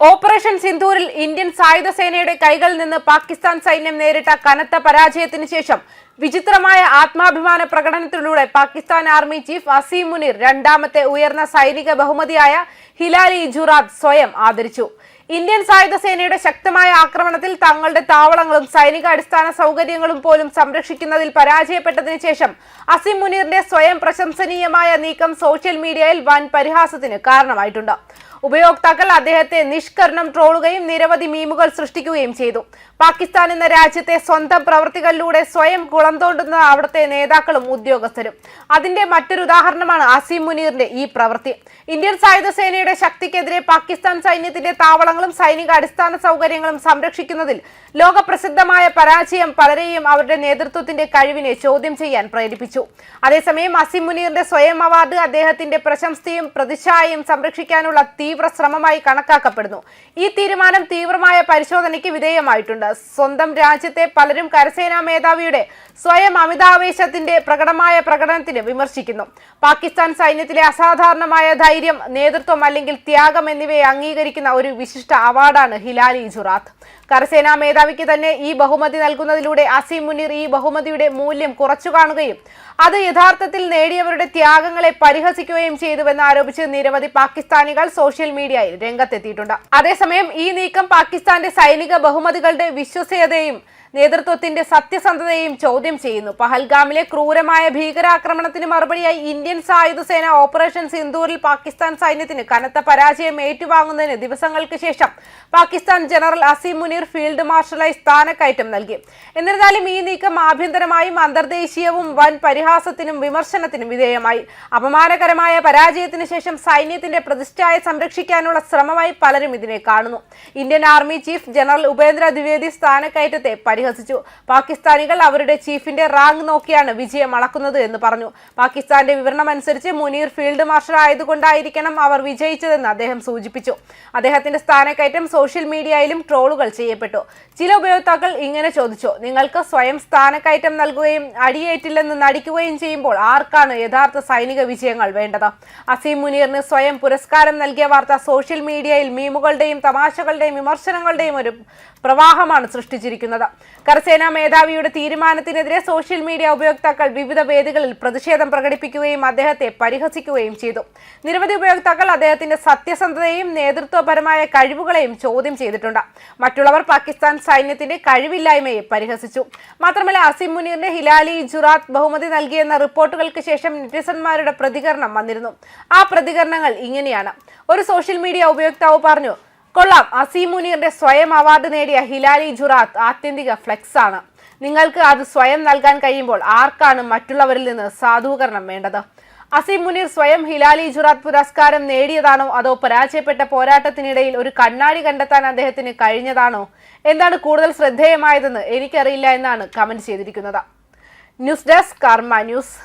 Operation സിന്ധൂരിൽ Indian സായുധ സേനയുടെ കൈകളിൽ നിന്ന് പാകിസ്ഥാൻ സൈന്യം നേരിട്ട കനത്ത പരാജയത്തിന് ശേഷം വിചിത്രമായ ആത്മാഭിമാന പ്രകടനത്തിലൂടെ പാകിസ്ഥാൻ ആർമി ചീഫ് അസീം മുനീർ രണ്ടാമത്തെ ഉയർന്ന സൈനിക ബഹുമതിയായ ഹിലാലി ജുറാദ് സ്വയം ആദരിച്ചു. ഇന്ത്യൻ സായുധ സേനയുടെ ശക്തമായ ആക്രമണത്തിൽ തങ്ങളുടെ താവളങ്ങളും സൈനിക അടിസ്ഥാന സൗകര്യങ്ങളും പോലും സംരക്ഷിക്കുന്നതിൽ പരാജയപ്പെട്ടതിന് ശേഷം അസിം മുനീറിന്റെ സ്വയം പ്രശംസനീയമായ നീക്കം സോഷ്യൽ മീഡിയയിൽ വൻ പരിഹാസത്തിന് കാരണമായിട്ടുണ്ട്. ഉപയോക്താക്കൾ അദ്ദേഹത്തെ നിഷ്കരണം ട്രോളുകയും നിരവധി മീമുകൾ സൃഷ്ടിക്കുകയും ചെയ്തു. പാകിസ്ഥാൻ എന്ന രാജ്യത്തെ സ്വന്തം പ്രവർത്തികളിലൂടെ സ്വയം കുളം തോണ്ടുന്ന അവിടുത്തെ നേതാക്കളും ഉദ്യോഗസ്ഥരും. അതിന്റെ മറ്റൊരു ഉദാഹരണമാണ് അസീം മുനീറിന്റെ ഈ പ്രവൃത്തി. ഇന്ത്യൻ സായുധ സേനയുടെ ശക്തിക്കെതിരെ പാകിസ്ഥാൻ സൈന്യത്തിന്റെ താവളങ്ങളും സൈനിക അടിസ്ഥാന സൗകര്യങ്ങളും സംരക്ഷിക്കുന്നതിൽ ലോകപ്രസിദ്ധമായ പരാജയം പലരെയും അവരുടെ നേതൃത്വത്തിന്റെ കഴിവിനെ ചോദ്യം ചെയ്യാൻ പ്രേരിപ്പിച്ചു. അതേസമയം അസീം മുനീറിന്റെ സ്വയം അവാർഡ് അദ്ദേഹത്തിന്റെ പ്രശംസയും പ്രതിച്ഛായയും സംരക്ഷിക്കാനുള്ള തീവ്ര ശ്രമമായി കണക്കാക്കപ്പെടുന്നു. ഈ തീരുമാനം തീവ്രമായ പരിശോധനയ്ക്ക് വിധേയമായിട്ടുണ്ട്. സ്വന്തം രാജ്യത്തെ പലരും കരസേനാ മേധാവിയുടെ സ്വയം അമിതാവേശത്തിന്റെ പ്രകടമായ പ്രകടനത്തിന് വിമർശിക്കുന്നു. പാകിസ്ഥാൻ സൈന്യത്തിലെ അസാധാരണമായ ധൈര്യം നേതൃത്വം അല്ലെങ്കിൽ ത്യാഗം എന്നിവയെ അംഗീകരിക്കുന്ന ഒരു വിശിഷ്ട അവാർഡാണ് ഹിലാലി ജുറാത്ത്. കരസേനാ മേധാവിക്ക് തന്നെ ഈ ബഹുമതി നൽകുന്നതിലൂടെ അസീം മുനീർ ഈ ബഹുമതിയുടെ മൂല്യം കുറച്ചു കാണുകയും അത് യഥാർത്ഥത്തിൽ നേടിയവരുടെ ത്യാഗങ്ങളെ പരിഹസിക്കുകയും ചെയ്തുവെന്ന് ആരോപിച്ച് നിരവധി പാകിസ്ഥാനികൾ സോഷ്യൽ മീഡിയയിൽ രംഗത്തെത്തിയിട്ടുണ്ട്. അതേസമയം ഈ നീക്കം പാകിസ്ഥാന്റെ സൈനിക ബഹുമതികളുടെ വിശ്വസനീയതയും നേതൃത്വത്തിന്റെ സത്യസന്ധതയും ചോദ്യം ചെയ്യുന്നു. പഹൽഗാമിലെ ക്രൂരമായ ഭീകരാക്രമണത്തിന് മറുപടിയായി ഇന്ത്യൻ സായുധ സേന ഓപ്പറേഷൻ സിന്ദൂറിൽ പാകിസ്ഥാൻ സൈന്യത്തിന് കനത്ത പരാജയം ഏറ്റുവാങ്ങുന്നതിന് ദിവസങ്ങൾക്ക് ശേഷം പാകിസ്ഥാൻ ജനറൽ അസീം മുനീർ ഫീൽഡ് മാർഷലായി സ്ഥാനക്കയറ്റം നൽകി. എന്നിരുന്നാലും ഈ നീക്കം ആഭ്യന്തരമായും അന്തർദേശീയവും വൻ പരിഹാസത്തിനും വിമർശനത്തിനും വിധേയമായി. അപമാനകരമായ പരാജയത്തിന് ശേഷം സൈന്യത്തിന്റെ പ്രതിഷ്ഠയെ സംരക്ഷിക്കാനുള്ള ശ്രമമായി പലരും ഇതിനെ കാണുന്നു. Indian army chief general Upendra Dwivedi സ്ഥാനക്കയറ്റത്തെ പരിഹസിച്ചു. പാകിസ്ഥാനികൾ അവരുടെ ചീഫിന്റെ റാങ്ക് നോക്കിയാണ് വിജയം അളക്കുന്നത് എന്ന് പറഞ്ഞു. പാകിസ്ഥാന്റെ വിവരണം അനുസരിച്ച് മുനീർ ഫീൽഡ് മാർഷൽ ആയതുകൊണ്ടായിരിക്കണം അവർ വിജയിച്ചതെന്ന് അദ്ദേഹം സൂചിപ്പിച്ചു. അദ്ദേഹത്തിന്റെ സ്ഥാനക്കയറ്റം സോഷ്യൽ മീഡിയയിലും ട്രോളുകൾ ചെയ്യപ്പെട്ടു. ചില ഉപയോക്താക്കൾ ഇങ്ങനെ ചോദിച്ചു നിങ്ങൾക്ക് സ്വയം സ്ഥാനക്കയറ്റം നൽകുകയും അടിയേറ്റില്ലെന്ന് നടിക്കുകയും ചെയ്യുമ്പോൾ ആർക്കാണ് യഥാർത്ഥ സൈനിക വിജയങ്ങൾ വേണ്ടത്? അസീം മുനീറിന് സ്വയം പുരസ്കാരം നൽകിയ വാർത്ത സോഷ്യൽ മീഡിയയിൽ മീമുകളുടെയും തമാശകളുടെയും വിമർശനങ്ങളുടെയും ഒരു പ്രവാഹമാണ് സൃഷ്ടിച്ചിരിക്കുന്നത്. കരസേനാ മേധാവിയുടെ തീരുമാനത്തിനെതിരെ സോഷ്യൽ മീഡിയ ഉപയോക്താക്കൾ വിവിധ വേദികളിൽ പ്രതിഷേധം പ്രകടിപ്പിക്കുകയും അദ്ദേഹത്തെ പരിഹസിക്കുകയും ചെയ്തു. നിരവധി ഉപയോക്താക്കൾ അദ്ദേഹത്തിന്റെ സത്യസന്ധതയും നേതൃത്വപരമായ കഴിവുകളെയും ചോദ്യം ചെയ്തിട്ടുണ്ട്. മറ്റുള്ളവർ പാകിസ്ഥാൻ സൈന്യത്തിന്റെ കഴിവില്ലായ്മയെ പരിഹസിച്ചു. മാത്രമല്ല അസിം മുനീറിന് ഹിലാലി ജുറാത്ത് ബഹുമതി നൽകിയെന്ന റിപ്പോർട്ടുകൾക്ക് ശേഷം നെറ്റിസന്മാരുടെ പ്രതികരണം വന്നിരുന്നു. ആ പ്രതികരണങ്ങൾ ഇങ്ങനെയാണ്. ഒരു സോഷ്യൽ മീഡിയ ഉപയോക്താവ് പറഞ്ഞു കൊള്ളാം. അസീം മുനീറിന്റെ സ്വയം അവാർഡ് നേടിയ ഹിലാലി ജുറാത്ത് ആത്യന്തിക ഫ്ലെക്സ് ആണ്. നിങ്ങൾക്ക് അത് സ്വയം നൽകാൻ കഴിയുമ്പോൾ ആർക്കാണ് മറ്റുള്ളവരിൽ നിന്ന് സാധൂകരണം വേണ്ടത്? അസീം മുനീർ സ്വയം ഹിലാലി ജുറാത്ത് പുരസ്കാരം നേടിയതാണോ അതോ പരാജയപ്പെട്ട പോരാട്ടത്തിനിടയിൽ ഒരു കണ്ണാടി കണ്ടെത്താൻ അദ്ദേഹത്തിന് കഴിഞ്ഞതാണോ? എന്താണ് കൂടുതൽ ശ്രദ്ധേയമായതെന്ന് എനിക്കറിയില്ല എന്നാണ് കമന്റ് ചെയ്തിരിക്കുന്നത്. News desk Karma news.